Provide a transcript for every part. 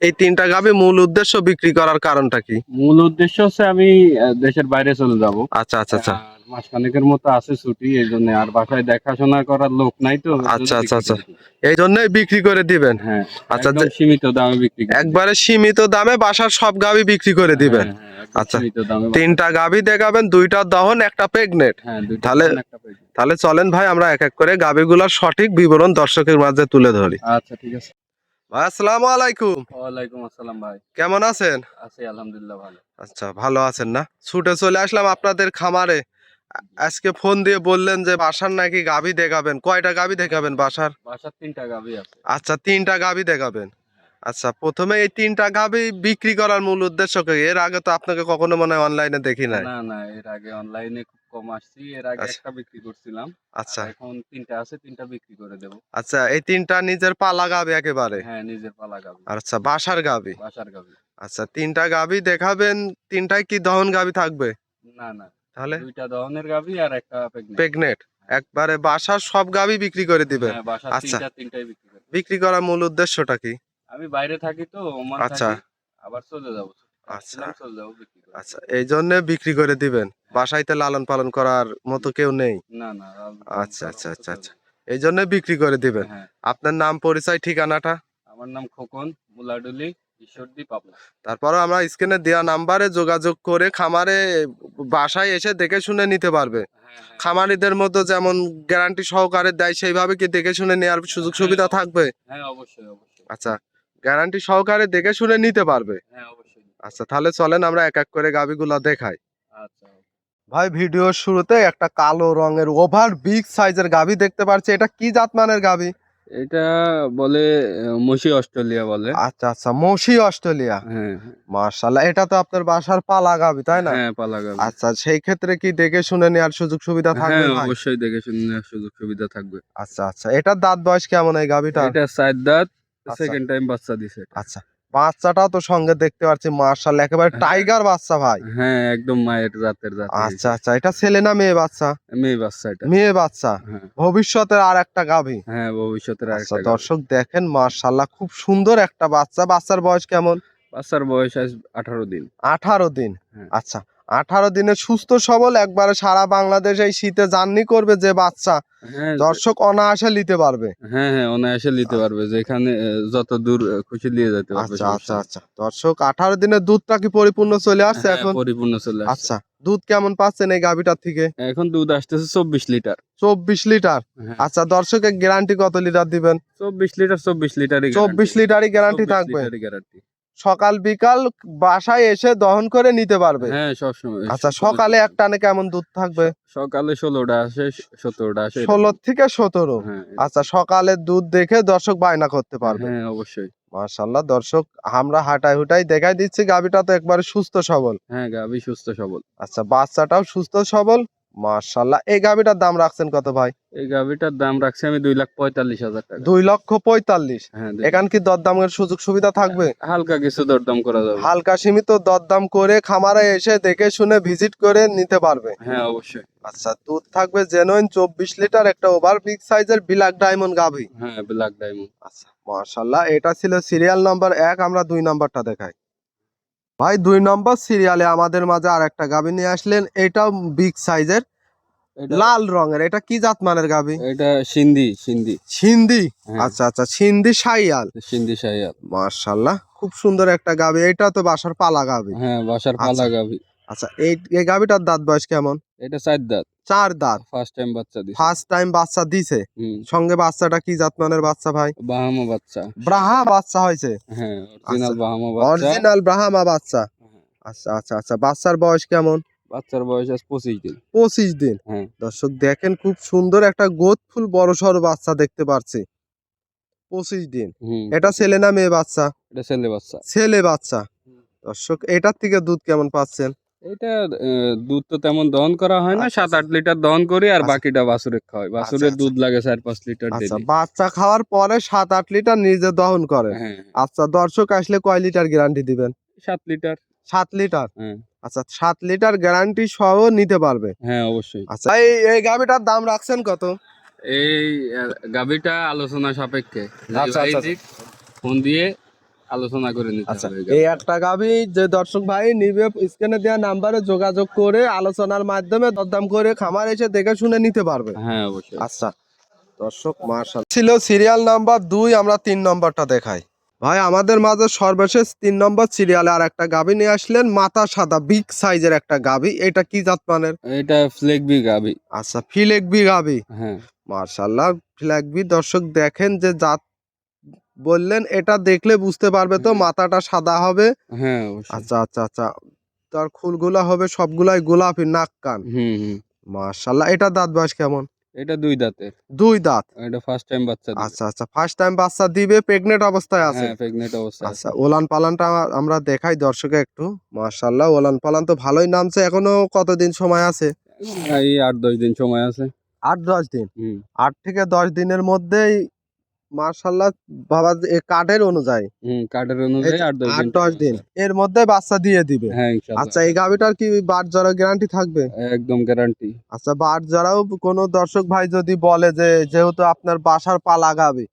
এই তিনটা গাভী মূল উদ্দেশ্য বিক্রি করার কারণটা কি? মূল উদ্দেশ্য হচ্ছে আমি দেশের বাইরে চলে যাব। আচ্ছা আচ্ছা আচ্ছা। মাসখানেকের মতো আছে ছুটি এই জন্য আর বাসায় দেখাশোনা করার লোক নাই তো আচ্ছা, আচ্ছা, আচ্ছা। এই জন্যই বিক্রি করে দিবেন? হ্যাঁ আচ্ছা, সীমিত দামে বিক্রি একবারে সীমিত দামে বাসার সব গাভী বিক্রি করে দিবেন? হ্যাঁ, হ্যাঁ, একদম আচ্ছা। দামে তিনটা গাভী দেখাবেন দুইটা দহন একটা প্রেগনেট। হ্যাঁ তাহলে-। তাহলে চলেন ভাই আমরা এক এক করে গাভীগুলোর সঠিক বিবরণ দর্শকের মাঝে তুলে ধরি। আচ্ছা ঠিক আছে। আসসালামু আলাইকুম। ওয়ালাইকুম আসসালাম ভাই। কেমন আছেন? আছি আলহামদুলিল্লাহ ভালো। আচ্ছা ভালো আছেন না? ছুটে চলে আসলাম আপনাদের খামারে। আজকে ফোন দিয়ে বললেন যে বাসার নাকি গাভী দেখাবেন। কয়টা গাভী দেখাবেন বাসার? বাসার তিনটা গাভি আছে। আচ্ছা তিনটা গাভী দেখাবেন। আচ্ছা প্রথমে এই তিনটা গাভী বিক্রি করার মূল উদ্দেশ্য কি? এর আগে তো আপনাকে কখনো মনে হয় অনলাইনে দেখি নাই। না না এর আগে অনলাইনে খুব কম আসছি। এর আগে আচ্ছা। একটা বিক্রি করছিলাম। আচ্ছা। এখন তিনটা আছে তিনটা বিক্রি করে দেব। আচ্ছা এই তিনটা নিজের পালা গাভী একেবারে? হ্যাঁ নিজের পালা গাভি আচ্ছা বাসার গাভী বাসার গাভি আচ্ছা তিনটা গাভী দেখাবেন তিনটায় কি দহন গাভী থাকবে? না না। তাহলে? দুইটা দহনের গাভি আর একটা প্রেগনেট একবারে বাসার সব গাভী বিক্রি করে দিবেন হ্যাঁ আচ্ছা। তিনটাই বিক্রি করে বিক্রি করার মূল উদ্দেশ্যটা কি? আমি বাইরে থাকি তো আচ্ছা। আবার চলে যাব। আচ্ছা। আচ্ছা এই জন্য বিক্রি করে দিবেন। বাসাইতে লালন পালন করার মতো কেউ নেই। না না আচ্ছা, আচ্ছা, আচ্ছা, আচ্ছা। এই জন্য বিক্রি করে দিবেন। হ্যাঁ। আপনার নাম পরিচয় ঠিকানাটা? আমার নাম খোকন মুলাডুলি ঈশ্বরদী পাবনা। তারপরে আমরা স্ক্রিনে দেওয়া নাম্বারে যোগাযোগ করে খামারে বাসায় এসে দেখে শুনে নিতে পারবে। হ্যাঁ হ্যাঁ। খামারিদের মতো যেমন গ্যারান্টি সহকারে দেয় সেইভাবে কি দেখে শুনে নেওয়ার সুযোগ সুবিধা থাকবে? হ্যাঁ অবশ্যই অবশ্যই। আচ্ছা গ্যারান্টি সহকারে দেখে শুনে নিতে পারবে। হ্যাঁ আচ্ছা তাহলে চলেন আমরা এক এক করে গাবিগুলা দেখাই। আচ্ছা। ভাই ভিডিওর শুরুতে একটা কালো রঙের ওভার বিগ সাইজের গাভি দেখতে পাচ্ছি এটা কি জাতমানের গাভি এটা বলে মসি অস্ট্রেলিয়া বলে। আচ্ছা আচ্ছা মসি অস্ট্রেলিয়া। হ্যাঁ। মার্শাল্লাহ এটা তো আপনার বাসার পালা গাভি তাই না? হ্যাঁ পালা গাভি আচ্ছা সেই ক্ষেত্রে কি দেখে শুনে নেওয়ার সুযোগ সুবিধা থাকবে হ্যাঁ অবশ্যই দেখে শুনে নেওয়ার সুযোগ সুবিধা থাকবে। আচ্ছা আচ্ছা এটার দাঁত বয়স কেমন এই গাভিটা এটা সাইড দাঁত আচ্ছা। সেকেন্ড টাইম বাচ্চা দিছে আচ্ছা বাচ্চাটাও তো সঙ্গে দেখতে পাচ্ছি মার্শাল একেবারে হ্যাঁ। টাইগার বাচ্চা ভাই। হ্যাঁ একদম মায়ের জাতের জাত আচ্ছা আচ্ছা এটা ছেলে না মেয়ে বাচ্চা? মেয়ে বাচ্চা এটা। মেয়ে বাচ্চা। হ্যাঁ। ভবিষ্যতের আর একটা গাভী। হ্যাঁ ভবিষ্যতের আর একটা দর্শক দেখেন মার্শাল্লাহ খুব সুন্দর একটা বাচ্চা। বাচ্চার বয়স কেমন? বাচ্চার বয়স আজ আঠারো দিন। আঠারো দিন। হ্যাঁ। আচ্ছা আঠারো দিনে সুস্থ সবল একবারে সারা বাংলাদেশ এই শীতে জার্নি করবে যে বাচ্চা হ্যাঁ দর্শক অনায়াসে নিতে পারবে। হ্যাঁ হ্যাঁ অনায়াসে নিতে পারবে যেখানে যত দূর খুশি নিয়ে যেতে পারবে আচ্ছা আচ্ছা আচ্ছা। দর্শক আঠারো দিনের দুধটা কি পরিপূর্ণ চলে আসছে হ্যাঁ, এখন? পরিপূর্ণ চলে আচ্ছা দুধ কেমন পাচ্ছেন এই গাভিটার থেকে? এখন দুধ আসতেছে চব্বিশ লিটার। চব্বিশ লিটার? হ্যাঁ, আচ্ছা দর্শকের গ্যারান্টি কত লিটার দিবেন? চব্বিশ লিটার চব্বিশ লিটারই চব্বিশ লিটারই গ্যারান্টি থাকবে? গ্যারান্টি সকাল বিকাল বাসায় এসে দহন করে নিতে পারবে। হ্যাঁ সবসময়। আচ্ছা সকালে এক টানে কেমন দুধ থাকবে? সকালে ষোলোটা আসে সতেরোটা আসে। ষোলো থেকে সতেরো। হ্যাঁ আচ্ছা সকালে দুধ দেখে দর্শক বায়না করতে পারবে। হ্যাঁ অবশ্যই। মাশাল্লাহ দর্শক আমরা হাঁটাই হুটাই দেখাই দিচ্ছি গাভিটা তো একবারে সুস্থ সবল। হ্যাঁ গাভি সুস্থ সবল। আচ্ছা বাচ্চাটাও সুস্থ সবল। মাশাল্লাহ এই গাভিটার দাম রাখছেন কত ভাই? এই গাভিটার দাম রাখছি আমি দুই লাখ পঁয়তাল্লিশ হাজার টাকা। দুই লক্ষ পঁয়তাল্লিশ। হ্যাঁ এখান কি দরদামের সুযোগ সুবিধা থাকবে? হালকা কিছু দরদাম করা যাবে। হালকা সীমিত দরদাম করে খামারে এসে দেখে শুনে ভিজিট করে নিতে পারবে। হ্যাঁ অবশ্যই। আচ্ছা দুধ থাকবে জেনুইন চব্বিশ লিটার একটা ওভার বিগ সাইজের ব্ল্যাক ডায়মন্ড গাভি। হ্যাঁ ব্ল্যাক ডায়মন্ড আচ্ছা মাশাল্লাহ এটা ছিল সিরিয়াল নাম্বার এক আমরা দুই নাম্বারটা দেখাই। ভাই দুই নম্বর সিরিয়ালে আমাদের মাঝে আর একটা গাভী নিয়ে আসলেন। এটাও বিগ সাইজের লাল রঙের। এটা কি জাত মানের গাভি এটা সিন্ধি সিন্ধি। সিন্ধি? হ্যাঁ, আচ্ছা আচ্ছা সিন্ধি সাইয়াল সিন্ধি সাইয়াল মার্শাল্লাহ খুব সুন্দর একটা গাভী এটা তো বাসার পালা গাভি হ্যাঁ বাসার আচ্ছা। পালা গাভি আচ্ছা এই এই গাভিটার দাঁত বয়স কেমন? এটা চার দাঁত। চার দাঁত। ফার্স্ট টাইম বাচ্চা দিছে। ফার্স্ট টাইম বাচ্চা দিছে। সঙ্গে বাচ্চাটা কি জাতমানের বাচ্চা ভাই? বাহামা বাচ্চা। ব্রাহা বাচ্চা হয়েছে। হ্যাঁ অরিজিনাল আচ্ছা। বাহামা বাচ্চা। অরিজিনাল ব্রাহ্মা বাচ্চা। হ্যাঁ, আচ্ছা আচ্ছা আচ্ছা বাচ্চার বয়স কেমন? বাচ্চার বয়স আজ পঁচিশ দিন। পঁচিশ দিন। হ্যাঁ। দর্শক দেখেন খুব সুন্দর একটা গোদ ফুল বড় সড়ো বাচ্চা দেখতে পাচ্ছি পঁচিশ দিন। এটা ছেলে না মেয়ে বাচ্চা? এটা ছেলে বাচ্চা। ছেলে বাচ্চা। দর্শক এটার থেকে দুধ কেমন পাচ্ছেন? এটা দুধ তো তেমন দহন করা হয় না। আচ্ছা, সাত আট লিটার দহন করি আর আচ্ছা। বাকিটা বাছুরে খাওয়াই। বাছুরের আচ্ছা। দুধ লাগে চার পাঁচ লিটার আচ্ছা বাচ্চা খাওয়ার পরে সাত আট লিটার নিজে দহন করে। হ্যাঁ আচ্ছা দর্শক আসলে কয় লিটার গ্যারান্টি দিবেন? সাত লিটার। সাত লিটার? হ্যাঁ। আচ্ছা সাত লিটার গ্যারান্টি সহ নিতে পারবে? হ্যাঁ অবশ্যই। আচ্ছা এই এই গাভিটার দাম রাখছেন কত? এই গাভীটা আলোচনা সাপেক্ষে। আচ্ছা, আচ্ছা। ফোন দিয়ে আলোচনা করে নিতে আচ্ছা এই একটা গাবি যে দর্শক ভাই নিবে স্ক্রিনে দেওয়া নাম্বারে যোগাযোগ করে আলোচনার মাধ্যমে দরদাম করে খামার এসে দেখে শুনে নিতে পারবে। হ্যাঁ অবশ্যই। আচ্ছা দর্শক মার্শাল ছিল সিরিয়াল নাম্বার দুই আমরা তিন নম্বরটা দেখাই। ভাই আমাদের মাঝে সর্বশেষ তিন নম্বর সিরিয়ালে আর একটা গাবি নিয়ে আসলেন মাথা সাদা বিগ সাইজের একটা গাবি এটা কি জাত মানের? এটা ফ্লেগবি গাবি আচ্ছা ফিলেকবি গাবি হ্যাঁ। মার্শাল্লাহ ফিলেকবি দর্শক দেখেন যে জাত বললেন এটা দেখলে বুঝতে পারবে তো মাথাটা সাদা হবে। হ্যাঁ আচ্ছা আচ্ছা আচ্ছা। তার খুলগুলা হবে সবগুলাই গোলাপি নাক কান। হুম হুম। এটা দাঁত বয়স কেমন? এটা দুই দাঁতের। দুই দাঁত? এটা ফার্স্ট টাইম বাচ্চা। আচ্ছা আচ্ছা ফার্স্ট টাইম বাচ্চা দিবে প্রেগনেন্ট অবস্থায় আছে। হ্যাঁ প্রেগনেন্ট আচ্ছা ওলান পালানটা আমরা দেখাই দর্শকে একটু। মার্শাল্লাহ ওলান পালান তো ভালোই নামছে এখনও কতদিন সময় আছে? এই আট দশ দিন সময় আছে। আট দশ দিন? হুম। আট থেকে দশ দিনের মধ্যেই মার্শাল্লাহ বাবা কাঠের অনুযায়ী। হুম কার্ডের অনুযায়ী আট দশ দিন। দশ দিন। এর মধ্যে বাচ্চা দিয়ে দিবে। হ্যাঁ আচ্ছা এই গাভিটার কি বার জরা গ্যারান্টি থাকবে? একদম গ্যারান্টি আচ্ছা বার জরাও কোনো দর্শক ভাই যদি বলে যে যেহেতু আপনার বাসার পালা গাবে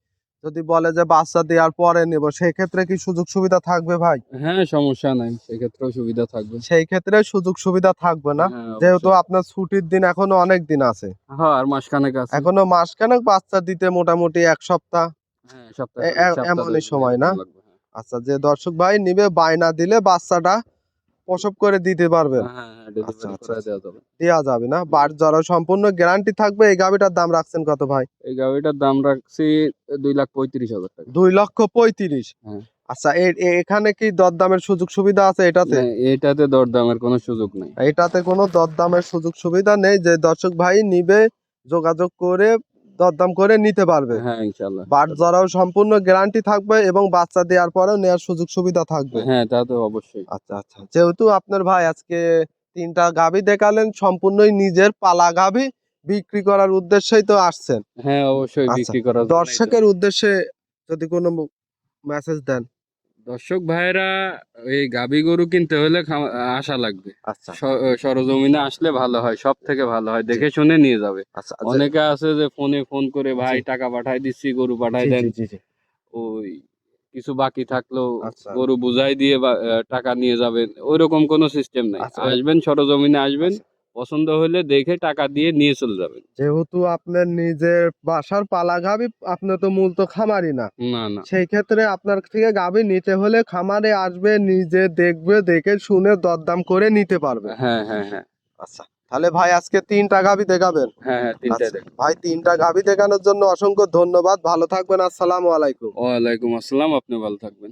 যদি বলে যে বাচ্চা দেওয়ার পরে নেব সেই ক্ষেত্রে কি সুযোগ সুবিধা থাকবে ভাই? হ্যাঁ সমস্যা নাই সেক্ষেত্রেও সুবিধা থাকবে। সেই ক্ষেত্রে সুযোগ সুবিধা থাকবে না হ্যাঁ, যেহেতু আপনার ছুটির দিন এখনও অনেক দিন আছে। হ্যাঁ আর মাসখানেক আছে। এখনও মাসখানেক বাচ্চা দিতে মোটামুটি এক সপ্তাহ। হ্যাঁ এমনই সময় না? হ্যাঁ। আচ্ছা যে দর্শক ভাই নিবে বায়না দিলে বাচ্চাটা প্রসব করে দিতে পারবেন। হ্যাঁ হ্যাঁ ডেলিভারি আচ্ছা, আচ্ছা, দেওয়া যাবে। না। বার যারা সম্পূর্ণ গ্যারান্টি থাকবে এই গাভিটার দাম রাখছেন কত ভাই? এই গাড়িটার দাম রাখছি দুই লাখ পঁয়ত্রিশ হাজার টাকা। দুই লক্ষ পঁয়ত্রিশ? হ্যাঁ। আচ্ছা এখানে কি দরদামের সুযোগ সুবিধা আছে এটাতে? এটাতে দরদামের কোনো সুযোগ নেই। এটাতে কোনো দরদামের সুযোগ সুবিধা নেই। যে দর্শক ভাই নিবে যোগাযোগ করে দরদাম করে নিতে পারবে। হ্যাঁ ইনশাআল্লাহ। বাট জরাও সম্পূর্ণ গ্যারান্টি থাকবে এবং বাচ্চা দেওয়ার পরেও নেওয়ার সুযোগ সুবিধা থাকবে। হ্যাঁ তা তো অবশ্যই। আচ্ছা আচ্ছা। যেহেতু আপনার ভাই আজকে তিনটা গাভী দেখালেন সম্পূর্ণই নিজের পালা গাভী বিক্রি করার উদ্দেশ্যেই তো আসছেন। হ্যাঁ অবশ্যই আচ্ছা, বিক্রি করার দর্শকের উদ্দেশ্যে যদি কোনো মেসেজ দেন। দর্শক ভাইরা এই গাবি গরু কিনতে হলে আশা লাগবে। আচ্ছা। সরজমিনে আসলে ভালো হয় সব থেকে ভালো হয় দেখে শুনে নিয়ে যাবে। আচ্ছা অনেকে আছে যে ফোনে ফোন করে ভাই টাকা পাঠাই দিচ্ছি গরু পাঠাই দেন। ওই কিছু বাকি থাকলেও আচ্ছা। গরু বুঝাই দিয়ে টাকা নিয়ে যাবেন। ওইরকম কোনো সিস্টেম নাই। আচ্ছা। আসবেন সরজমিনে আসবেন। পছন্দ হলে দেখে টাকা দিয়ে নিয়ে চলে যাবেন। যেহেতু আপনার নিজের বাসার পালা গাভি আপনি তো মূল তো খামারি না। না না। সেই ক্ষেত্রে আপনার থেকে গাভি নিতে হলে খামারে আসবে নিজে দেখবে দেখে শুনে দরদাম করে নিতে পারবে। হ্যাঁ হ্যাঁ হ্যাঁ। আচ্ছা তাহলে ভাই আজকে তিনটা গাভি দেখাবেন? হ্যাঁ হ্যাঁ তিনটা আচ্ছা, ভাই তিনটা গাভি দেখানোর জন্য অসংখ্য ধন্যবাদ। ভালো থাকবেন আসসালামু আলাইকুম। ওয়ালাইকুম আসসালাম আপনি ভালো থাকবেন।